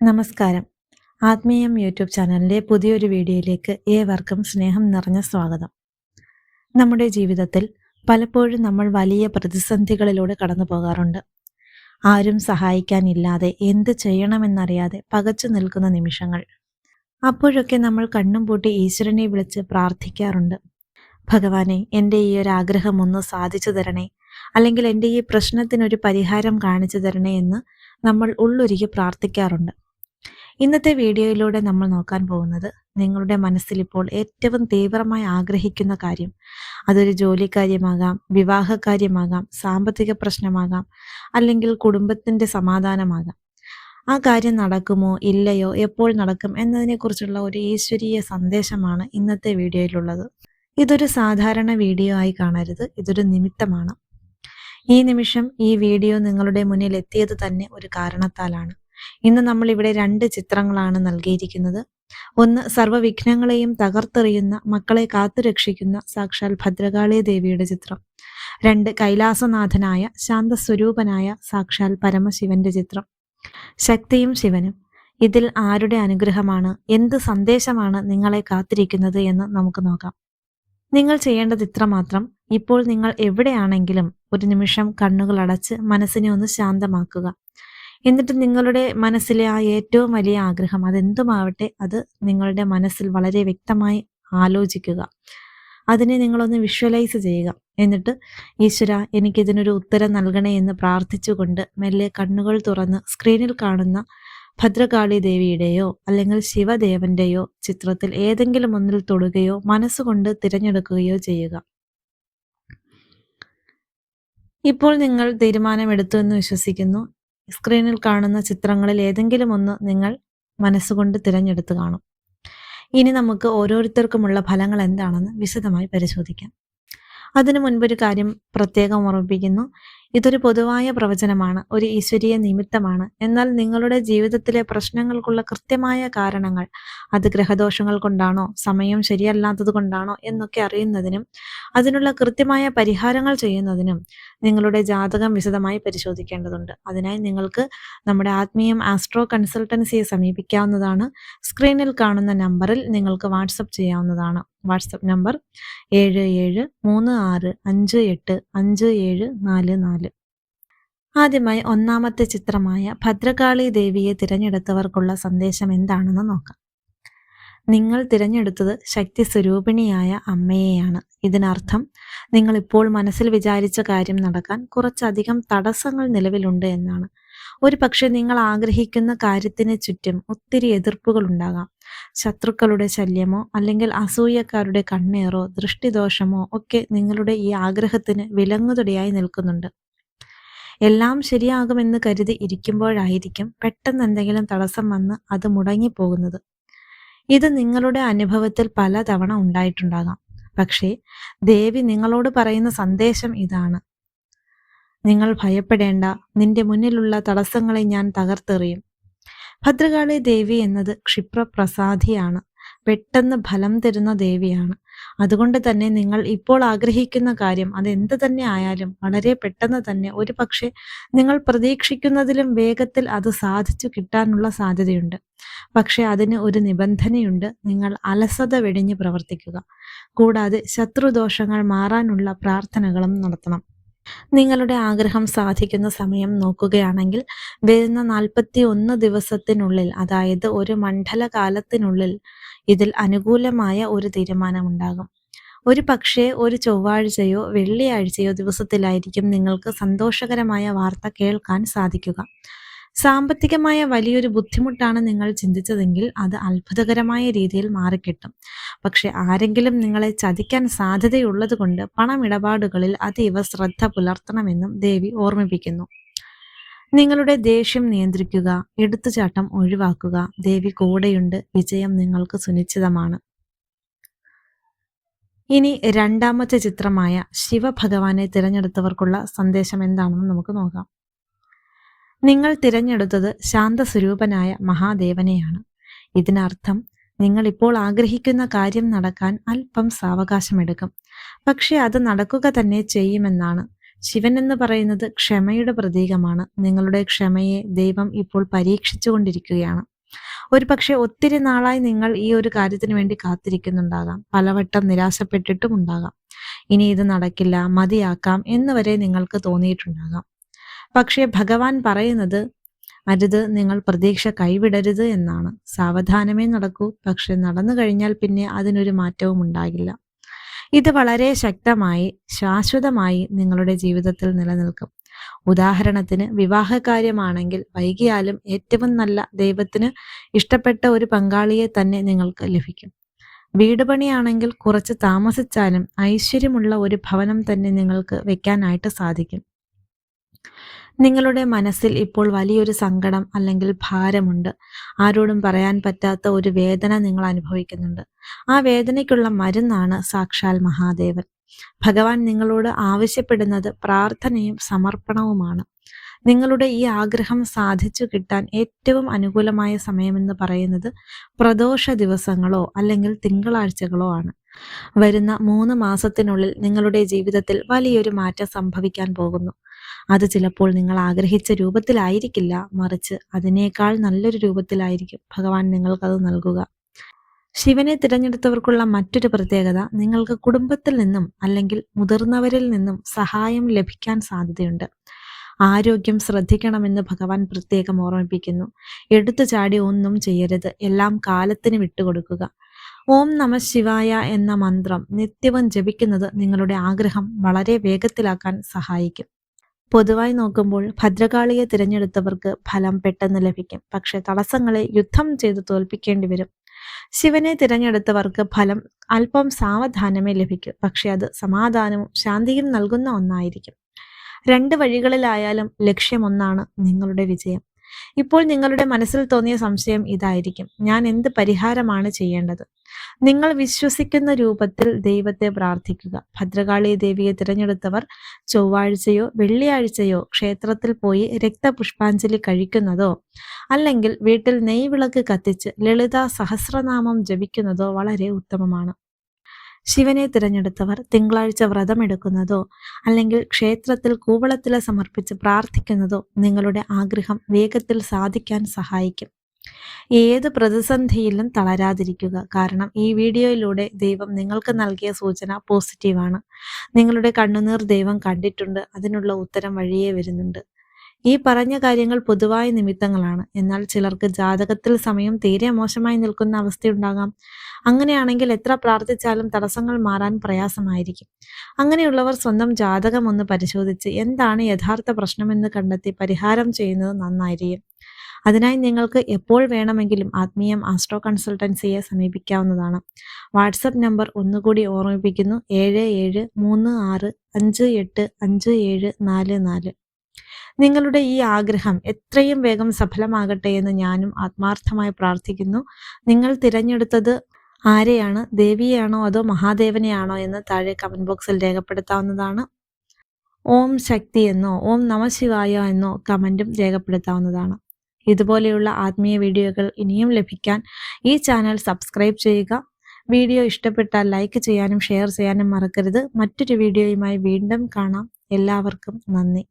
നമസ്കാരം. ആത്മീയം യൂട്യൂബ് ചാനലിന്റെ പുതിയൊരു വീഡിയോയിലേക്ക് ഏവർക്കും സ്നേഹം നിറഞ്ഞ സ്വാഗതം. നമ്മുടെ ജീവിതത്തിൽ പലപ്പോഴും നമ്മൾ വലിയ പ്രതിസന്ധികളിലൂടെ കടന്നു പോകാറുണ്ട്. ആരും സഹായിക്കാനില്ലാതെ എന്ത് ചെയ്യണമെന്നറിയാതെ പകച്ചു നിൽക്കുന്ന നിമിഷങ്ങൾ. അപ്പോഴൊക്കെ നമ്മൾ കണ്ണും പൂട്ടി ഈശ്വരനെ വിളിച്ച് പ്രാർത്ഥിക്കാറുണ്ട്. ഭഗവാനെ എന്റെ ഈ ഒരു ആഗ്രഹം ഒന്ന് സാധിച്ചു തരണേ അല്ലെങ്കിൽ എന്റെ ഈ പ്രശ്നത്തിനൊരു പരിഹാരം കാണിച്ചു തരണേ എന്ന് നമ്മൾ ഉള്ളൊരുക്കി പ്രാർത്ഥിക്കാറുണ്ട്. ഇന്നത്തെ വീഡിയോയിലൂടെ നമ്മൾ നോക്കാൻ പോകുന്നത് നിങ്ങളുടെ മനസ്സിൽ ഇപ്പോൾ ഏറ്റവും തീവ്രമായി ആഗ്രഹിക്കുന്ന കാര്യം. അതൊരു ജോലിക്കാര്യമാകാം വിവാഹകാര്യമാകാം സാമ്പത്തിക പ്രശ്നമാകാം അല്ലെങ്കിൽ കുടുംബത്തിന്റെ സമാധാനമാകാം. ആ കാര്യം നടക്കുമോ ഇല്ലയോ എപ്പോൾ നടക്കും എന്നതിനെക്കുറിച്ചുള്ള ഒരു ഈശ്വരീയ സന്ദേശമാണ് ഇന്നത്തെ വീഡിയോയിലുള്ളത്. ഇതൊരു സാധാരണ വീഡിയോ ആയി കാണരുത് ഇതൊരു നിമിത്തമാണ്. ഈ നിമിഷം ഈ വീഡിയോ നിങ്ങളുടെ മുന്നിൽ എത്തിയത് തന്നെ ഒരു കാരണത്താലാണ്. ഇന്ന് നമ്മൾ ഇവിടെ രണ്ട് ചിത്രങ്ങളാണ് നൽകിയിരിക്കുന്നത്. ഒന്ന് സർവവിഘ്നങ്ങളെയും തകർത്തെറിയുന്ന മക്കളെ കാത്തുരക്ഷിക്കുന്ന സാക്ഷാൽ ഭദ്രകാളി ദേവിയുടെ ചിത്രം. രണ്ട് കൈലാസനാഥനായ ശാന്തസ്വരൂപനായ സാക്ഷാൽ പരമശിവന്റെ ചിത്രം. ശക്തിയും ശിവനും. ഇതിൽ ആരുടെ അനുഗ്രഹമാണ്? എന്ത് സന്ദേശമാണ് നിങ്ങളെ കാത്തിരിക്കുന്നത് എന്ന് നമുക്ക് നോക്കാം. നിങ്ങൾ ചെയ്യേണ്ടത് ഇത്ര മാത്രം. ഇപ്പോൾ നിങ്ങൾ എവിടെയാണെങ്കിലും ഒരു നിമിഷം കണ്ണുകൾ അടച്ച് മനസ്സിനെ ഒന്ന് ശാന്തമാക്കുക. എന്നിട്ട് നിങ്ങളുടെ മനസ്സിലെ ആ ഏറ്റവും വലിയ ആഗ്രഹം അതെന്തുമാവട്ടെ അത് നിങ്ങളുടെ മനസ്സിൽ വളരെ വ്യക്തമായി ആലോചിക്കുക. അതിനെ നിങ്ങളൊന്ന് വിഷ്വലൈസ് ചെയ്യുക. എന്നിട്ട് ഈശ്വര എനിക്കിതിനൊരു ഉത്തരം നൽകണേ എന്ന് പ്രാർത്ഥിച്ചുകൊണ്ട് മെല്ലെ കണ്ണുകൾ തുറന്ന് സ്ക്രീനിൽ കാണുന്ന ഭദ്രകാളി ദേവിയുടെയോ അല്ലെങ്കിൽ ശിവദേവന്റെയോ ചിത്രത്തിൽ ഏതെങ്കിലും ഒന്നിൽ തൊടുകയോ മനസ്സുകൊണ്ട് തിരഞ്ഞെടുക്കുകയോ ചെയ്യുക. ഇപ്പോൾ നിങ്ങൾ തീരുമാനമെടുത്തു എന്ന് വിശ്വസിക്കുന്നു. സ്ക്രീനിൽ കാണുന്ന ചിത്രങ്ങളിൽ ഏതെങ്കിലും ഒന്ന് നിങ്ങൾ മനസ്സുകൊണ്ട് തിരഞ്ഞെടുത്ത് കാണും. ഇനി നമുക്ക് ഓരോരുത്തർക്കുമുള്ള ഫലങ്ങൾ എന്താണെന്ന് വിശദമായി പരിശോധിക്കാം. അതിനു മുൻപൊരു കാര്യം പ്രത്യേകം ഓർമ്മിപ്പിക്കുന്നു. ഇതൊരു പൊതുവായ പ്രവചനമാണ് ഒരു ഈശ്വരീയ നിമിത്തമാണ്. എന്നാൽ നിങ്ങളുടെ ജീവിതത്തിലെ പ്രശ്നങ്ങൾക്കുള്ള കൃത്യമായ കാരണങ്ങൾ അത് ഗ്രഹദോഷങ്ങൾ കൊണ്ടാണോ സമയം ശരിയല്ലാത്തത് കൊണ്ടാണോ എന്നൊക്കെ അറിയുന്നതിനും അതിനുള്ള കൃത്യമായ പരിഹാരങ്ങൾ ചെയ്യുന്നതിനും നിങ്ങളുടെ ജാതകം വിശദമായി പരിശോധിക്കേണ്ടതുണ്ട്. അതിനായി നിങ്ങൾക്ക് നമ്മുടെ ആത്മീയം ആസ്ട്രോ കൺസൾട്ടൻസിയെ സമീപിക്കാവുന്നതാണ്. സ്ക്രീനിൽ കാണുന്ന നമ്പറിൽ നിങ്ങൾക്ക് വാട്സപ്പ് ചെയ്യാവുന്നതാണ്. വാട്സപ്പ് നമ്പർ ഏഴ് ഏഴ് മൂന്ന് ആറ് അഞ്ച് എട്ട് അഞ്ച് ഏഴ് നാല് നാല്. ആദ്യമായി ഒന്നാമത്തെ ചിത്രമായ ഭദ്രകാളി ദേവിയെ തിരഞ്ഞെടുത്തവർക്കുള്ള സന്ദേശം എന്താണെന്ന് നോക്കാം. നിങ്ങൾ തിരഞ്ഞെടുത്തത് ശക്തി സ്വരൂപിണിയായ അമ്മയെയാണ്. ഇതിനർത്ഥം നിങ്ങൾ ഇപ്പോൾ മനസ്സിൽ വിചാരിച്ച കാര്യം നടക്കാൻ കുറച്ചധികം തടസ്സങ്ങൾ നിലവിലുണ്ട് എന്നാണ്. ഒരു പക്ഷെ നിങ്ങൾ ആഗ്രഹിക്കുന്ന കാര്യത്തിന് ചുറ്റും ഒത്തിരി എതിർപ്പുകൾ ഉണ്ടാകാം ശത്രുക്കളുടെ ശല്യമോ അല്ലെങ്കിൽ അസൂയക്കാരുടെ കണ്ണേറോ ദൃഷ്ടിദോഷമോ ഒക്കെ നിങ്ങളുടെ ഈ ആഗ്രഹത്തിന് വിലങ്ങുതടിയായി നിൽക്കുന്നുണ്ട്. എല്ലാം ശരിയാകുമെന്ന് കരുതി ഇരിക്കുമ്പോഴായിരിക്കും പെട്ടെന്ന് എന്തെങ്കിലും തടസ്സം വന്ന് അത് മുടങ്ങിപ്പോകുന്നത്. ഇത് നിങ്ങളുടെ അനുഭവത്തിൽ പലതവണ ഉണ്ടായിട്ടുണ്ടാകാം. പക്ഷേ ദേവി നിങ്ങളോട് പറയുന്ന സന്ദേശം ഇതാണ്. നിങ്ങൾ ഭയപ്പെടേണ്ട. നിന്റെ മുന്നിലുള്ള തടസ്സങ്ങളെ ഞാൻ തകർത്തെറിയും. ഭദ്രകാളി ദേവി എന്നത് ക്ഷിപ്രപ്രസാദിയാണ്. പെട്ടെന്ന് ഫലം തരുന്ന ദേവിയാണ്. അതുകൊണ്ട് തന്നെ നിങ്ങൾ ഇപ്പോൾ ആഗ്രഹിക്കുന്ന കാര്യം അത് എന്ത് തന്നെ ആയാലും വളരെ പെട്ടെന്ന് തന്നെ ഒരു പക്ഷേ നിങ്ങൾ പ്രതീക്ഷിക്കുന്നതിലും വേഗത്തിൽ അത് സാധിച്ചു കിട്ടാനുള്ള സാധ്യതയുണ്ട്. പക്ഷെ അതിന് ഒരു നിബന്ധനയുണ്ട്. നിങ്ങൾ അലസത വെടിഞ്ഞ് പ്രവർത്തിക്കുക. കൂടാതെ ശത്രുദോഷങ്ങൾ മാറാനുള്ള പ്രാർത്ഥനകളും നടത്തണം. നിങ്ങളുടെ ആഗ്രഹം സാധിക്കുന്ന സമയം നോക്കുകയാണെങ്കിൽ വരുന്ന നാൽപ്പത്തി ഒന്ന് ദിവസത്തിനുള്ളിൽ അതായത് ഒരു മണ്ഡലകാലത്തിനുള്ളിൽ ഇതിൽ അനുകൂലമായ ഒരു തീരുമാനമുണ്ടാകും. ഒരു പക്ഷേ ഒരു ചൊവ്വാഴ്ചയോ വെള്ളിയാഴ്ചയോ ദിവസത്തിലായിരിക്കും നിങ്ങൾക്ക് സന്തോഷകരമായ വാർത്ത കേൾക്കാൻ സാധിക്കുക. സാമ്പത്തികമായ വലിയൊരു ബുദ്ധിമുട്ടാണ് നിങ്ങൾ ചിന്തിച്ചതെങ്കിൽ അത് അത്ഭുതകരമായ രീതിയിൽ മാറിക്കിട്ടും. പക്ഷെ ആരെങ്കിലും നിങ്ങളെ ചതിക്കാൻ സാധ്യതയുള്ളത് കൊണ്ട് പണമിടപാടുകളിൽ അതീവ ശ്രദ്ധ പുലർത്തണമെന്നും ദേവി ഓർമ്മിപ്പിക്കുന്നു. നിങ്ങളുടെ ദേഷ്യം നിയന്ത്രിക്കുക എടുത്തുചാട്ടം ഒഴിവാക്കുക ദേവി കൂടെയുണ്ട് വിജയം നിങ്ങൾക്ക് സുനിശ്ചിതമാണ്. ഇനി രണ്ടാമത്തെ ചിത്രമായ ശിവഭഗവാനെ തിരഞ്ഞെടുത്തവർക്കുള്ള സന്ദേശം എന്താണെന്ന് നമുക്ക് നോക്കാം. നിങ്ങൾ തിരഞ്ഞെടുത്തത് ശാന്തസ്വരൂപനായ മഹാദേവനെയാണ്. ഇതിനർത്ഥം നിങ്ങൾ ഇപ്പോൾ ആഗ്രഹിക്കുന്ന കാര്യം നടക്കാൻ അല്പം സാവകാശമെടുക്കും. പക്ഷെ അത് നടക്കുക തന്നെ ചെയ്യുമെന്നാണ്. ശിവൻ എന്ന് പറയുന്നത് ക്ഷമയുടെ പ്രതീകമാണ്. നിങ്ങളുടെ ക്ഷമയെ ദൈവം ഇപ്പോൾ പരീക്ഷിച്ചുകൊണ്ടിരിക്കുകയാണ്. ഒരു പക്ഷെ ഒത്തിരി നാളായി നിങ്ങൾ ഈ ഒരു കാര്യത്തിന് വേണ്ടി കാത്തിരിക്കുന്നുണ്ടാകാം. പലവട്ടം നിരാശപ്പെട്ടിട്ടും ഉണ്ടാകാം ഇനി ഇത് നടക്കില്ല മതിയാക്കാം എന്ന് വരെ നിങ്ങൾക്ക് തോന്നിയിട്ടുണ്ടാകാം. പക്ഷേ ഭഗവാൻ പറയുന്നത് അരുത് നിങ്ങൾ പ്രതീക്ഷ കൈവിടരുത് എന്നാണ്. സാവധാനമേ നടക്കൂ പക്ഷെ നടന്നു കഴിഞ്ഞാൽ പിന്നെ അതിനൊരു മാറ്റവും ഉണ്ടാകില്ല. ഇത് വളരെ ശക്തമായി ശാശ്വതമായി നിങ്ങളുടെ ജീവിതത്തിൽ നിലനിൽക്കും. ഉദാഹരണത്തിന് വിവാഹകാര്യമാണെങ്കിൽ വൈകിയാലും ഏറ്റവും നല്ല ദൈവത്തിന് ഇഷ്ടപ്പെട്ട ഒരു പങ്കാളിയെ തന്നെ നിങ്ങൾക്ക് ലഭിക്കും. വീട് പണിയാണെങ്കിൽ കുറച്ച് താമസിച്ചാലും ഐശ്വര്യമുള്ള ഒരു ഭവനം തന്നെ നിങ്ങൾക്ക് വെക്കാനായിട്ട് സാധിക്കും. നിങ്ങളുടെ മനസ്സിൽ ഇപ്പോൾ വലിയൊരു സങ്കടം അല്ലെങ്കിൽ ഭാരമുണ്ട്. ആരോടും പറയാൻ പറ്റാത്ത ഒരു വേദന നിങ്ങൾ അനുഭവിക്കുന്നുണ്ട്. ആ വേദനയ്ക്കുള്ള മരുന്നാണ് സാക്ഷാൽ മഹാദേവൻ. ഭഗവാൻ നിങ്ങളോട് ആവശ്യപ്പെടുന്നത് പ്രാർത്ഥനയും സമർപ്പണവുമാണ്. നിങ്ങളുടെ ഈ ആഗ്രഹം സാധിച്ചു കിട്ടാൻ ഏറ്റവും അനുകൂലമായ സമയമെന്ന് പറയുന്നത് പ്രദോഷ ദിവസങ്ങളോ അല്ലെങ്കിൽ തിങ്കളാഴ്ചകളോ ആണ്. വരുന്ന മൂന്ന് മാസത്തിനുള്ളിൽ നിങ്ങളുടെ ജീവിതത്തിൽ വലിയൊരു മാറ്റം സംഭവിക്കാൻ പോകുന്നു. അത് ചിലപ്പോൾ നിങ്ങൾ ആഗ്രഹിച്ച രൂപത്തിലായിരിക്കില്ല. മറിച്ച് അതിനേക്കാൾ നല്ലൊരു രൂപത്തിലായിരിക്കും ഭഗവാൻ നിങ്ങൾക്കത് നൽകുക. ശിവനെ തിരഞ്ഞെടുത്തവർക്കുള്ള മറ്റൊരു പ്രത്യേകത നിങ്ങൾക്ക് കുടുംബത്തിൽ നിന്നും അല്ലെങ്കിൽ മുതിർന്നവരിൽ നിന്നും സഹായം ലഭിക്കാൻ സാധ്യതയുണ്ട്. ആരോഗ്യം ശ്രദ്ധിക്കണമെന്ന് ഭഗവാൻ പ്രത്യേകം ഓർമ്മിപ്പിക്കുന്നു. എടുത്തു ചാടി ഒന്നും ചെയ്യരുത്. എല്ലാം കാലത്തിന് വിട്ടുകൊടുക്കുക. ഓം നമ ശിവായ എന്ന മന്ത്രം നിത്യവും ജപിക്കുന്നത് നിങ്ങളുടെ ആഗ്രഹം വളരെ വേഗത്തിലാക്കാൻ സഹായിക്കും. പൊതുവായി നോക്കുമ്പോൾ ഭദ്രകാളിയെ തിരഞ്ഞെടുത്തവർക്ക് ഫലം പെട്ടെന്ന് ലഭിക്കും. പക്ഷെ തടസ്സങ്ങളെ യുദ്ധം ചെയ്ത് തോൽപ്പിക്കേണ്ടി വരും. ശിവനെ തിരഞ്ഞെടുത്തവർക്ക് ഫലം അല്പം സാവധാനമേ ലഭിക്കൂ. പക്ഷെ അത് സമാധാനവും ശാന്തിയും നൽകുന്ന ഒന്നായിരിക്കും. രണ്ട് വഴികളിലായാലും ലക്ഷ്യമൊന്നാണ് നിങ്ങളുടെ വിജയം. ഇപ്പോൾ നിങ്ങളുടെ മനസ്സിൽ തോന്നിയ സംശയം ഇതായിരിക്കും. ഞാൻ എന്ത് പരിഹാരമാണ് ചെയ്യേണ്ടത്? നിങ്ങൾ വിശ്വസിക്കുന്ന രൂപത്തിൽ ദൈവത്തെ പ്രാർത്ഥിക്കുക. ഭദ്രകാളി ദേവിയെ തിരഞ്ഞെടുത്തവർ ചൊവ്വാഴ്ചയോ വെള്ളിയാഴ്ചയോ ക്ഷേത്രത്തിൽ പോയി രക്തപുഷ്പാഞ്ജലി കഴിക്കുന്നതോ അല്ലെങ്കിൽ വീട്ടിൽ നെയ്വിളക്ക് കത്തിച്ച് ലളിത സഹസ്രനാമം ജപിക്കുന്നതോ വളരെ ഉത്തമമാണ്. ശിവനെ തിരഞ്ഞെടുത്തവർ തിങ്കളാഴ്ച വ്രതമെടുക്കുന്നതോ അല്ലെങ്കിൽ ക്ഷേത്രത്തിൽ കൂവളത്തില സമർപ്പിച്ച് പ്രാർത്ഥിക്കുന്നതോ നിങ്ങളുടെ ആഗ്രഹം വേഗത്തിൽ സാധിക്കാൻ സഹായിക്കും. ഏത് പ്രതിസന്ധിയിലും തളരാതിരിക്കുക. കാരണം ഈ വീഡിയോയിലൂടെ ദൈവം നിങ്ങൾക്ക് നൽകിയ സൂചന പോസിറ്റീവാണ്. നിങ്ങളുടെ കണ്ണുനീർ ദൈവം കണ്ടിട്ടുണ്ട്. അതിനുള്ള ഉത്തരം വഴിയേ വരുന്നുണ്ട്. ഈ പറഞ്ഞ കാര്യങ്ങൾ പൊതുവായ നിമിത്തങ്ങളാണ്. എന്നാൽ ചിലർക്ക് ജാതകത്തിൽ സമയം തീരെ മോശമായി നിൽക്കുന്ന അവസ്ഥയുണ്ടാകാം. അങ്ങനെയാണെങ്കിൽ എത്ര പ്രാർത്ഥിച്ചാലും തടസ്സങ്ങൾ മാറാൻ പ്രയാസമായിരിക്കും. അങ്ങനെയുള്ളവർ സ്വന്തം ജാതകം ഒന്ന് പരിശോധിച്ച് എന്താണ് യഥാർത്ഥ പ്രശ്നമെന്ന് കണ്ടെത്തി പരിഹാരം ചെയ്യുന്നത് നന്നായിരിക്കും. അതിനായി നിങ്ങൾക്ക് എപ്പോൾ വേണമെങ്കിലും ആത്മീയം ആസ്ട്രോ കൺസൾട്ടൻസിയെ സമീപിക്കാവുന്നതാണ്. വാട്സപ്പ് നമ്പർ ഒന്നുകൂടി ഓർമ്മിപ്പിക്കുന്നു. ഏഴ് ഏഴ് മൂന്ന് ആറ് അഞ്ച് എട്ട് അഞ്ച് ഏഴ് നാല് നാല്. നിങ്ങളുടെ ഈ ആഗ്രഹം എത്രയും വേഗം സഫലമാകട്ടെ എന്ന് ഞാനും ആത്മാർത്ഥമായി പ്രാർത്ഥിക്കുന്നു. നിങ്ങൾ തിരഞ്ഞെടുത്തത് ആരെയാണ്? ദേവിയാണോ അതോ മഹാദേവനെയാണോ എന്ന് താഴെ കമന്റ് ബോക്സിൽ രേഖപ്പെടുത്താവുന്നതാണ്. ഓം ശക്തി എന്നോ ഓം നമശിവായ എന്നോ കമന്റും രേഖപ്പെടുത്താവുന്നതാണ്. ഇതുപോലെയുള്ള ആത്മീയ വീഡിയോകൾ ഇനിയും ലഭിക്കാൻ ഈ ചാനൽ സബ്സ്ക്രൈബ് ചെയ്യുക. വീഡിയോ ഇഷ്ടപ്പെട്ടാൽ ലൈക്ക് ചെയ്യാനും ഷെയർ ചെയ്യാനും മറക്കരുത്. മറ്റൊരു വീഡിയോയുമായി വീണ്ടും കാണാം. എല്ലാവർക്കും നന്ദി.